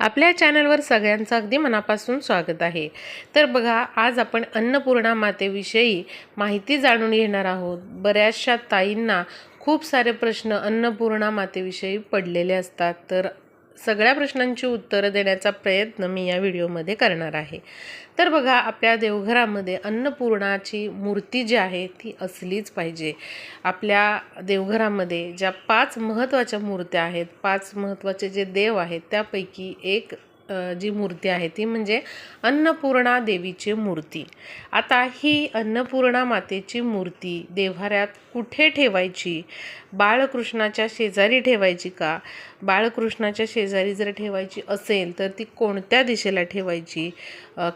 आपल्या चॅनलवर सगळ्यांचं अगदी मनापासून स्वागत आहे. तर बघा आज आपण अन्नपूर्णा मातेविषयी माहिती जाणून घेणार आहोत. बऱ्याचशा ताईंना खूप सारे प्रश्न अन्नपूर्णा मातेविषयी पडलेले असतात. तर सगळ्या प्रश्नांची उत्तरं देण्याचा प्रयत्न मी या व्हिडिओमध्ये करणार आहे. तर बघा आपल्या देवघरामध्ये अन्नपूर्णाची मूर्ती जी आहे ती असलीच पाहिजे. आपल्या देवघरामध्ये ज्या पाच महत्त्वाच्या मूर्त्या आहेत पाच महत्त्वाचे जे देव आहेत त्यापैकी एक जी मूर्ती आहे ती म्हणजे अन्नपूर्णा देवीची मूर्ती. आता ही अन्नपूर्णा मातेची मूर्ती देव्हाऱ्यात कुठे ठेवायची? बाळकृष्णाच्या शेजारी ठेवायची का? बाळकृष्णाच्या शेजारी जर ठेवायची असेल तर ती कोणत्या दिशेला ठेवायची?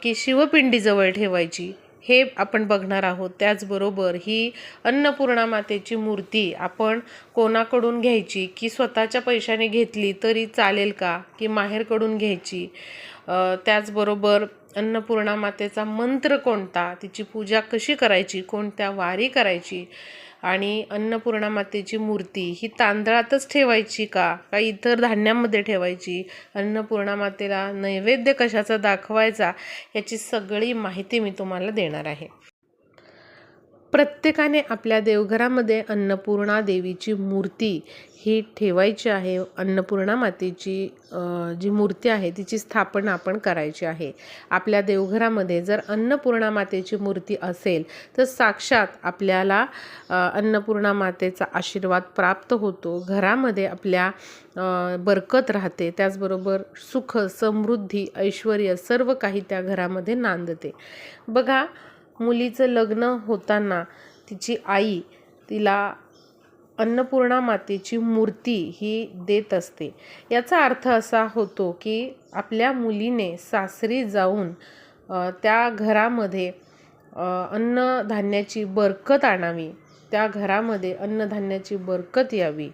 की शिवपिंडीजवळ ठेवायची? हे आपण बघणार आहोत. त्याचबरोबर ही अन्नपूर्णा मातेची मूर्ती आपण कोणाकडून घ्यायची? की स्वतःच्या पैशाने घेतली तरी चालेल का? की माहेरकडून घ्यायची? त्याचबरोबर अन्नपूर्णा मातेचा मंत्र कोणता? तिची पूजा कशी करायची? कोणत्या वारी करायची? आणि अन्नपूर्णा मातेची मूर्ती ही तांदळातच ठेवायची का? का इतर धान्यामध्ये ठेवायची? अन्नपूर्णा मातेला नैवेद्य कशाचा दाखवायचा? याची सगळी माहिती मी तुम्हाला देणार आहे. प्रत्येकाने आपल्या देवघरामध्ये अन्नपूर्णा देवीची मूर्ती ही ठेवायची आहे. अन्नपूर्णा मातेची जी मूर्ती आहे तिची स्थापना आपण करायची आहे. आपल्या देवघरामध्ये जर अन्नपूर्णा मातेची मूर्ती असेल तर साक्षात आपल्याला अन्नपूर्णा मातेचा आशीर्वाद प्राप्त होतो. घरामध्ये आपल्या बरकत राहते. त्याचबरोबर सुख समृद्धी ऐश्वर सर्व काही त्या घरामध्ये नांदते. बघा मुलीचं लग्न होताना तिची आई तिला अन्नपूर्णा मातेची मूर्ती ही देत असते. याचा अर्थ असा होतो की आपल्या मुलीने सासरी जाऊन त्या घरामध्ये अन्नधान्याची बरकत आणावी. त्या घरामध्ये अन्नधान्याची बरकत यावी.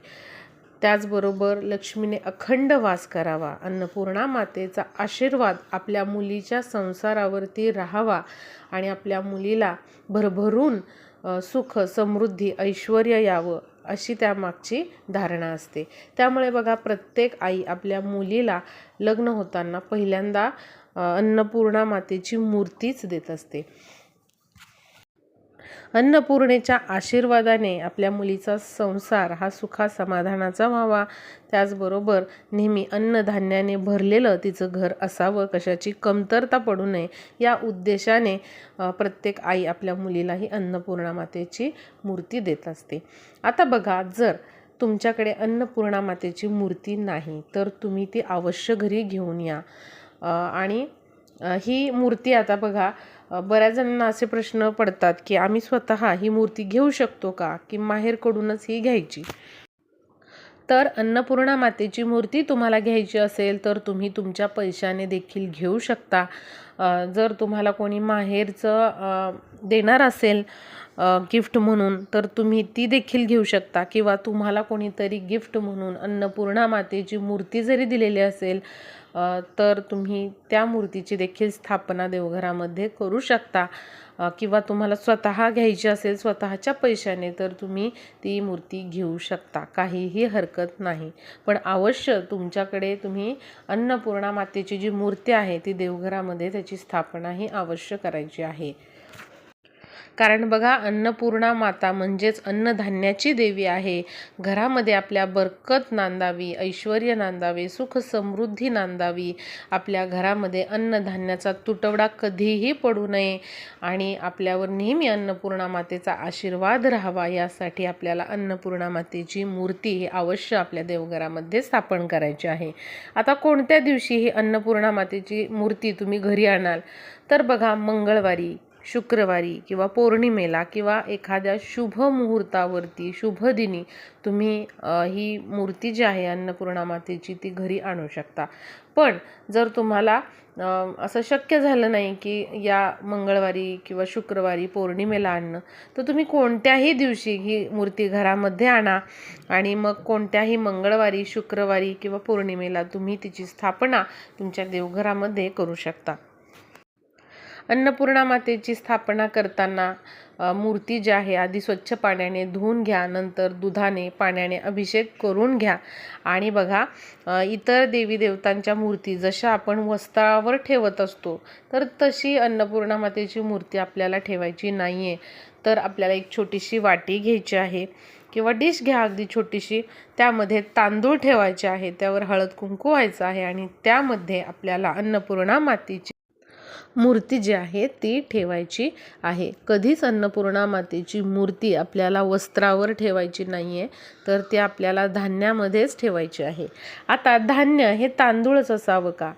त्याचबरोबर लक्ष्मीने अखंड वास करावा अन्नपूर्णा मातेचा आशीर्वाद आपल्या मुलीच्या संसारावरती राहावा आणि आपल्या मुलीला भरभरून सुख समृद्धी ऐश्वर यावं अशी त्यामागची धारणा असते. त्यामुळे बघा प्रत्येक आई आपल्या मुलीला लग्न होताना पहिल्यांदा अन्नपूर्णा मातेची मूर्तीच देत असते. अन्नपूर्णेच्या आशीर्वादाने आपल्या मुलीचा संसार हा सुखा समाधानाचा व्हावा. त्याचबरोबर नेहमी अन्नधान्याने भरलेलं तिचं घर असावं कशाची कमतरता पडू नये या उद्देशाने प्रत्येक आई आपल्या मुलीलाही अन्नपूर्णा मातेची मूर्ती देत असते. आता बघा जर तुमच्याकडे अन्नपूर्णा मातेची मूर्ती नाही तर तुम्ही ती अवश्य घरी घेऊन या. आणि ही मूर्ती आता बघा बऱ्याच जणांना असे प्रश्न पडतात की आम्ही स्वतः ही मूर्ती घेऊ शकतो का? की माहेरकडूनच ही घ्यायची? तर अन्नपूर्णा मातेची मूर्ती तुम्हाला घ्यायची असेल तर तुम्ही तुमच्या पैशाने देखील घेऊ शकता. जर तुम्हाला कोणी माहेरचं देणार असेल गिफ्ट म्हणून तर तुम्ही ती देखील घेऊ शकता. किंवा तुम्हाला कोणीतरी गिफ्ट म्हणून अन्नपूर्णा मातेची मूर्ती जरी दिलेली असेल तर तुम्ही त्या मूर्तीची देखील स्थापना देवघरामध्ये करू शकता. किंवा तुम्हाला स्वतः घ्यायची असेल स्वतःच्या पैशाने तर तुम्ही ती मूर्ती घेऊ शकता. काहीही हरकत नाही. पण अवश्य तुमच्याकडे तुम्ही अन्नपूर्णा मातेची जी मूर्ती आहे ती देवघरामध्ये त्याची स्थापना ही अवश्य करायची आहे. कारण बघा अन्नपूर्णा माता म्हणजेच अन्नधान्याची देवी आहे. घरामध्ये आपल्या बरकत नांदावी ऐश्वर नांदावे सुख समृद्धी नांदावी. आपल्या घरामध्ये अन्नधान्याचा तुटवडा कधीही पडू नये. आणि आपल्यावर नेहमी अन्नपूर्णा मातेचा आशीर्वाद राहावा यासाठी आपल्याला अन्नपूर्णा मातेची मूर्ती ही अवश्य आपल्या देवघरामध्ये स्थापन करायची आहे. आता कोणत्या दिवशी ही अन्नपूर्णा मातेची मूर्ती तुम्ही घरी आणाल? तर बघा मंगळवारी. शुक्रवारी किंवा पौर्णिमेला किंवा एखाद्या शुभ मुहूर्तावरती शुभदिनी तुम्ही ही मूर्ती जी आहे अन्नपूर्णा मातेची ती घरी आणू शकता. पण जर तुम्हाला असं शक्य झालं नाही की या मंगळवारी किंवा शुक्रवारी पौर्णिमेला आणणं तर तुम्ही कोणत्याही दिवशी ही मूर्ती घरामध्ये आणा आणि मग कोणत्याही मंगळवारी शुक्रवारी किंवा पौर्णिमेला तुम्ही तिची स्थापना तुमच्या देवघरामध्ये करू शकता. अन्नपूर्णा मातेची स्थापना करताना मूर्ती जी आहे आधी स्वच्छ पाण्याने धुवून घ्या नंतर दुधाने पाण्याने अभिषेक करून घ्या. आणि बघा इतर देवी देवतांच्या मूर्ती जशा आपण वस्त्रावर ठेवत असतो तर तशी अन्नपूर्णा मातेची मूर्ती आपल्याला ठेवायची नाही आहे तर आपल्याला एक छोटीशी वाटी घ्यायची आहे किंवा डिश घ्या अगदी छोटीशी. त्यामध्ये तांदूळ ठेवायचे आहे त्यावर हळद कुंकू व्हायचं आहे आणि त्यामध्ये आपल्याला अन्नपूर्णा मातीची मूर्ती जी आहे ती ठेवायची आहे. कधीच अन्नपूर्णा मातेची मूर्ती आपल्याला वस्त्रावर ठेवायची नाही आहे तर ती आपल्याला धान्यामध्येच ठेवायची आहे. आता धान्य हे तांदूळच असावं का?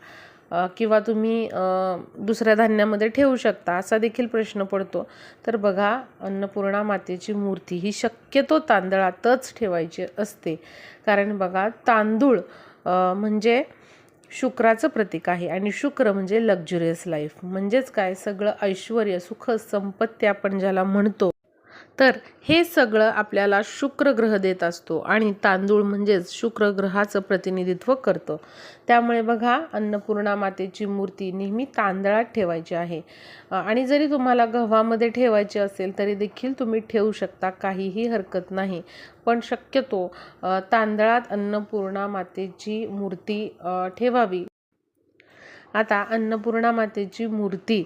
किंवा तुम्ही दुसऱ्या धान्यामध्ये ठेवू शकता असा देखील प्रश्न पडतो. तर बघा अन्नपूर्णा मातेची मूर्ती ही शक्यतो तांदळातच ठेवायची असते. कारण बघा तांदूळ म्हणजे शुक्राचं प्रतीक आहे आणि शुक्र म्हणजे लक्झुरियस लाईफ म्हणजेच काय? सगळं ऐश्वर सुख संपत्ती आपण ज्याला म्हणतो. तर हे सगळं आपल्याला शुक्र ग्रह देत असतो आणि तांदूळ म्हणजेच शुक्र ग्रहाचं प्रतिनिधित्व करतं. त्यामुळे बघा अन्नपूर्णा मातेची मूर्ती नेहमी तांदळात ठेवायची आहे. आणि जरी तुम्हाला गव्हामध्ये ठेवायची असेल तरी देखील तुम्ही ठेवू शकता काहीही हरकत नाही. पण शक्यतो तांदळात अन्नपूर्णा मातेची मूर्ती ठेवावी. आता अन्नपूर्णा मातेची मूर्ती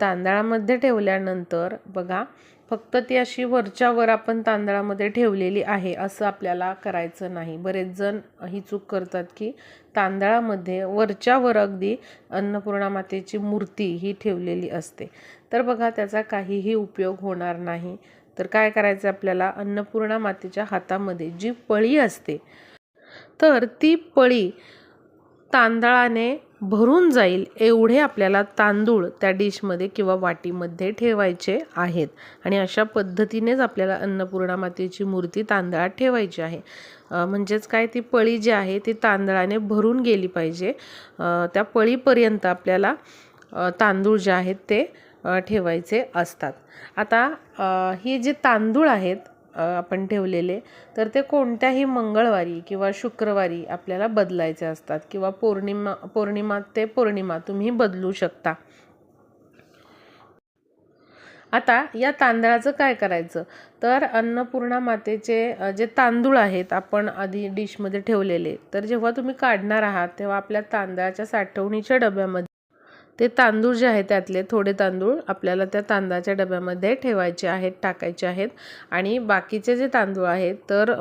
तांदळामध्ये ठेवल्यानंतर बघा फक्त ती अशी वरच्यावर आपण तांदळामध्ये ठेवलेली आहे असं आपल्याला करायचं नाही. बरेच जण ही चूक करतात की तांदळामध्ये वरच्यावर अगदी अन्नपूर्णा मातेची मूर्ती ही ठेवलेली असते. तर बघा त्याचा काहीही उपयोग होणार नाही. तर काय करायचं आपल्याला? अन्नपूर्णा मातेच्या हातामध्ये जी पळी असते तर ती पळी तांदळाने भरून जाईल एवढे आपल्याला तांदूळ त्या डिशमध्ये किंवा वाटीमध्ये ठेवायचे आहेत. आणि अशा पद्धतीनेच आपल्याला अन्नपूर्णा मातेची मूर्ती तांदळात ठेवायची आहे. म्हणजेच काय ती पळी जी आहे ती तांदळाने भरून गेली पाहिजे. त्या पळीपर्यंत आपल्याला तांदूळ जे आहेत ते ठेवायचे असतात. आता हे जे तांदूळ आहेत आपण ठेवलेले तर ते कोणत्याही मंगळवारी किंवा शुक्रवारी आपल्याला बदलायचे असतात किंवा पौर्णिमा पौर्णिमा ते पौर्णिमा तुम्ही बदलू शकता. आता या तांदळाचं काय करायचं? तर अन्नपूर्णा मातेचे जे तांदूळ आहेत आपण आधी डिशमध्ये ठेवलेले तर जेव्हा तुम्ही काढणार आहात तेव्हा आपल्या तांदळाच्या साठवणीच्या डब्यामध्ये ते तांदूळ जे आहेत त्यातले थोडे तांदूळ आपल्याला त्या तांदळाच्या डब्यामध्ये ठेवायचे आहेत टाकायचे आहेत. आणि बाकीचे जे तांदूळ आहेत तर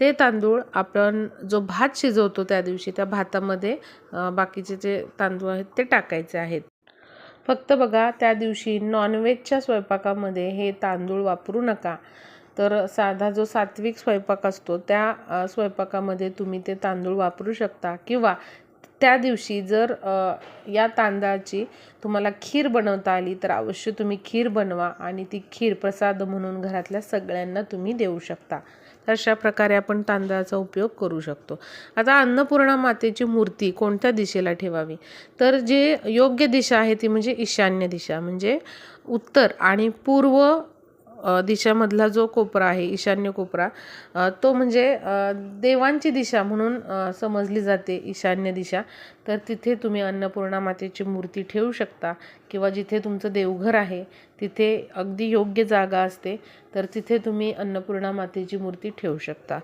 ते तांदूळ आपण जो भात शिजवतो त्या दिवशी त्या भातामध्ये बाकीचे जे तांदूळ आहेत ते टाकायचे आहेत. फक्त बघा त्या दिवशी नॉनव्हेजच्या स्वयंपाकामध्ये हे तांदूळ वापरू नका. तर साधा जो सात्विक स्वयंपाक असतो त्या स्वयंपाकामध्ये तुम्ही ते तांदूळ वापरू शकता. किंवा त्या दिवशी जर या तांदळाची तुम्हाला खीर बनवता आली तर अवश्य तुम्ही खीर बनवा आणि ती खीर प्रसाद म्हणून घरातल्या सगळ्यांना तुम्ही देऊ शकता. तर अशा प्रकारे आपण तांदळाचा उपयोग करू शकतो. आता अन्नपूर्णा मातेची मूर्ती कोणत्या दिशेला ठेवावी? तर जे योग्य दिशा आहे ती म्हणजे ईशान्य दिशा म्हणजे उत्तर आणि पूर्व दिशामधला जो कोपरा आहे ईशान्य कोपरा तो म्हणजे देवांची दिशा म्हणून समजली जाते ईशान्य दिशा. तर तिथे तुम्ही अन्नपूर्णा मातेची मूर्ती ठेवू शकता किंवा जिथे तुमचं देवघर आहे तिथे अगदी योग्य जागा असते तर तिथे तुम्ही अन्नपूर्णा मातेची मूर्ती ठेवू शकता.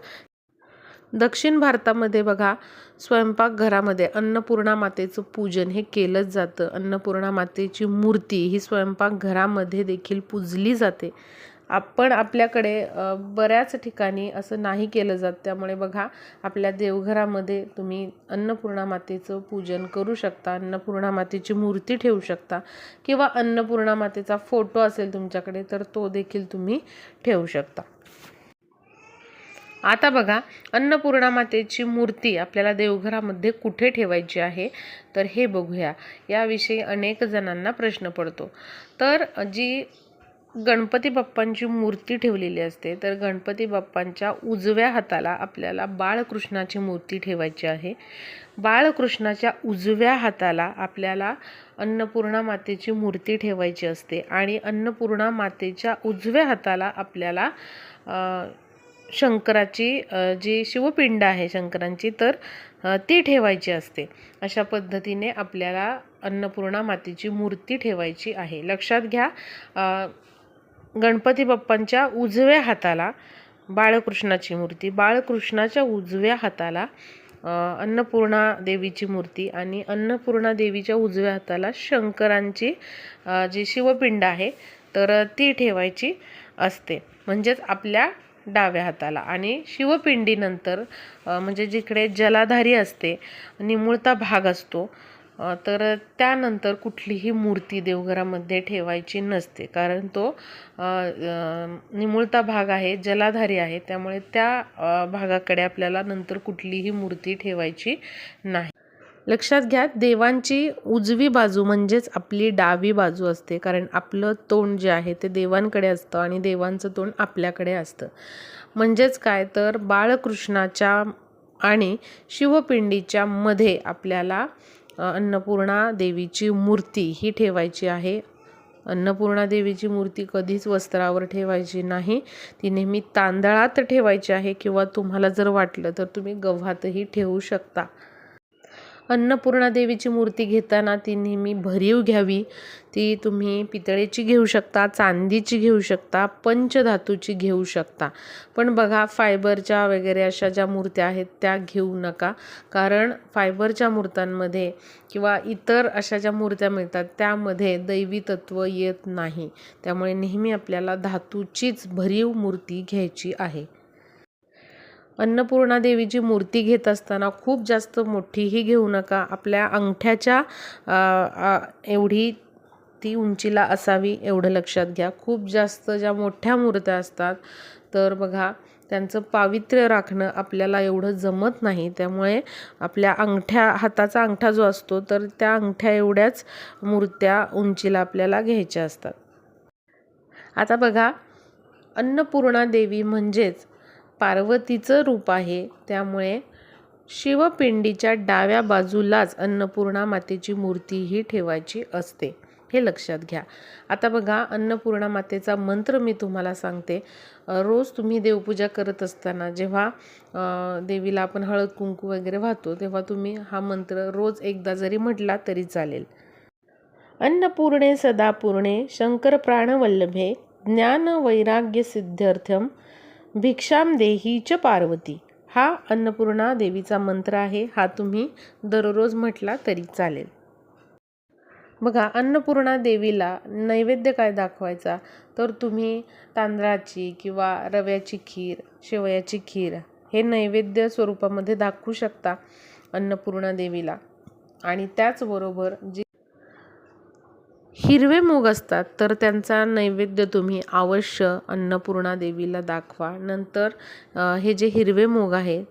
दक्षिण भारतामध्ये बघा स्वयंपाकघरामध्ये अन्नपूर्णा मातेचं पूजन हे केलंच जातं. अन्नपूर्णा मातेची मूर्ती ही स्वयंपाकघरामध्ये देखील पूजली जाते. आपण आपल्याकडे बऱ्याच ठिकाणी असं नाही केलं जात. त्यामुळे बघा आपल्या देवघरामध्ये तुम्ही अन्नपूर्णा मातेचं पूजन करू शकता अन्नपूर्णा मातेची मूर्ती ठेवू शकता किंवा अन्नपूर्णा मातेचा फोटो असेल तुमच्याकडे तर तो देखील तुम्ही ठेवू शकता. आता बघा अन्नपूर्णा मातेची मूर्ती आपल्याला देवघरामध्ये कुठे ठेवायची आहे? तर हे बघूया. याविषयी अनेक जणांना प्रश्न पडतो. तर जी गणपती बाप्पांची मूर्ती ठेवलेली असते तर गणपती बाप्पांच्या उजव्या हाताला आपल्याला बाळकृष्णाची मूर्ती ठेवायची आहे. बाळकृष्णाच्या उजव्या हाताला आपल्याला अन्नपूर्णा मातेची मूर्ती ठेवायची असते आणि अन्नपूर्णा मातेच्या उजव्या हाताला आपल्याला शंकराची जी शिवपिंड आहे शंकरांची तर ती ठेवायची असते. अशा पद्धतीने आपल्याला अन्नपूर्णा मातेची मूर्ती ठेवायची आहे. लक्षात घ्या गणपती बाप्पांच्या उजव्या हाताला बाळकृष्णाची मूर्ती बाळकृष्णाच्या उजव्या हाताला अन्नपूर्णा देवीची मूर्ती आणि अन्नपूर्णा देवीच्या उजव्या हाताला शंकरांची जी शिवपिंड आहे तर ती ठेवायची असते. म्हणजेच आपल्या डाव्या हाताला. आणि शिवपिंडीनंतर म्हणजे जिकडे जलाधारी असते निमुळता भाग असतो तर त्यानंतर कुठलीही मूर्ती देवघरामध्ये ठेवायची नसते. कारण तो निमुळता भाग आहे जलाधारी आहे त्यामुळे त्या भागाकडे आपल्याला नंतर कुठलीही मूर्ती ठेवायची नाही. लक्षात घ्या देवांची उजवी बाजू म्हणजेच आपली डावी बाजू असते. कारण आपलं तोंड जे आहे ते देवांकडे असतं आणि देवांचं तोंड आपल्याकडे असतं. म्हणजेच काय? तर बाळकृष्णाच्या आणि शिवपिंडीच्या मध्ये आपल्याला अन्नपूर्णा देवीची मूर्ती ही ठेवायची आहे. अन्नपूर्णा देवीची मूर्ती कधीच वस्त्रावर ठेवायची नाही. ती नेहमी तांदळात ठेवायची आहे किंवा तुम्हाला जर वाटलं तर तुम्ही गव्हातही ठेवू शकता. अन्नपूर्णा देवीची मूर्ती घेताना ती नेहमी भरीव घ्यावी. ती तुम्ही पितळेची घेऊ शकता चांदीची घेऊ शकता पंचधातूची घेऊ शकता. पण बघा फायबरच्या वगैरे अशा ज्या मूर्त्या आहेत त्या घेऊ नका. कारण फायबरच्या मूर्त्यांमध्ये किंवा इतर अशा ज्या मूर्त्या मिळतात त्यामध्ये दैवी तत्व येत नाही. त्यामुळे नेहमी आपल्याला धातूचीच भरीव मूर्ती घ्यायची आहे. अन्नपूर्णा देवीची मूर्ती घेत असताना खूप जास्त मोठीही घेऊ नका. आपल्या अंगठ्याच्या एवढी ती उंचीला असावी एवढं लक्षात घ्या. खूप जास्त ज्या मोठ्या मूर्त्या असतात तर बघा त्यांचं पावित्र्य राखणं आपल्याला एवढं जमत नाही. त्यामुळे आपल्या अंगठ्या हाताचा अंगठा जो असतो तर त्या अंगठ्या एवढ्याच मूर्त्या उंचीला आपल्याला घ्यायच्या असतात. आता बघा अन्नपूर्णा देवी म्हणजेच पार्वतीचं रूप आहे. त्यामुळे शिवपिंडीच्या डाव्या बाजूलाच अन्नपूर्णा मातेची मूर्ती ही ठेवायची असते. हे लक्षात घ्या. आता बघा अन्नपूर्णा मातेचा मंत्र मी तुम्हाला सांगते. रोज तुम्ही देवपूजा करत असताना जेव्हा देवीला आपण हळद कुंकू वगैरे वाहतो तेव्हा तुम्ही हा मंत्र रोज एकदा जरी म्हटला तरी चालेल. अन्नपूर्णे सदापूर्णे शंकर प्राणवल्लभे ज्ञान वैराग्य सिद्ध्यर्थम भिक्षाम देही च पार्वती. हा अन्नपूर्णा देवीचा मंत्र आहे. हा तुम्ही दररोज म्हटला तरी चालेल. बघा अन्नपूर्णा देवीला नैवेद्य काय दाखवायचा? तर तुम्ही तांदळाची किंवा रव्याची खीर शेवयाची खीर हे नैवेद्य स्वरूपामध्ये दाखवू शकता अन्नपूर्णा देवीला. आणि त्याचबरोबर जी हिरवे मूग असतात तर त्यांचा नैवेद्य तुम्ही अवश्य अन्नपूर्णा देवीला दाखवा. नंतर हे जे हिरवे मूग आहे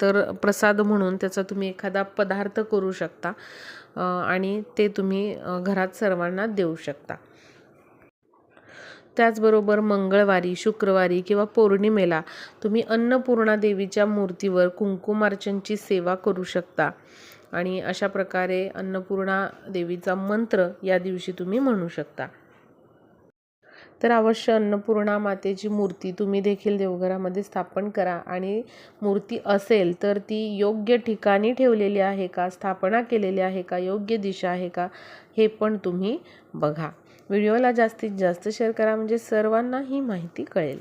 तर प्रसाद म्हणून त्याचा तुम्ही एखादा पदार्थ करू शकता आणि ते तुम्ही घरात सर्वांना देऊ शकता. त्याचबरोबर मंगळवारी शुक्रवारी किंवा पौर्णिमेला तुम्ही अन्नपूर्णा देवीच्या मूर्तीवर कुंकुमार्चनची सेवा करू शकता. आणि अशा प्रकारे अन्नपूर्णा देवीचा मंत्र या दिवशी तुम्ही म्हणू शकता. तर अवश्य अन्नपूर्णा मातेची मूर्ती तुम्ही देखील देवघरामध्ये स्थापन करा. आणि मूर्ती असेल तर ती योग्य ठिकाणी ठेवलेली आहे का स्थापना केलेली आहे का योग्य दिशा आहे का हे पण तुम्ही बघा. व्हिडिओला जास्तीत जास्त शेअर करा म्हणजे सर्वांना ही माहिती कळेल.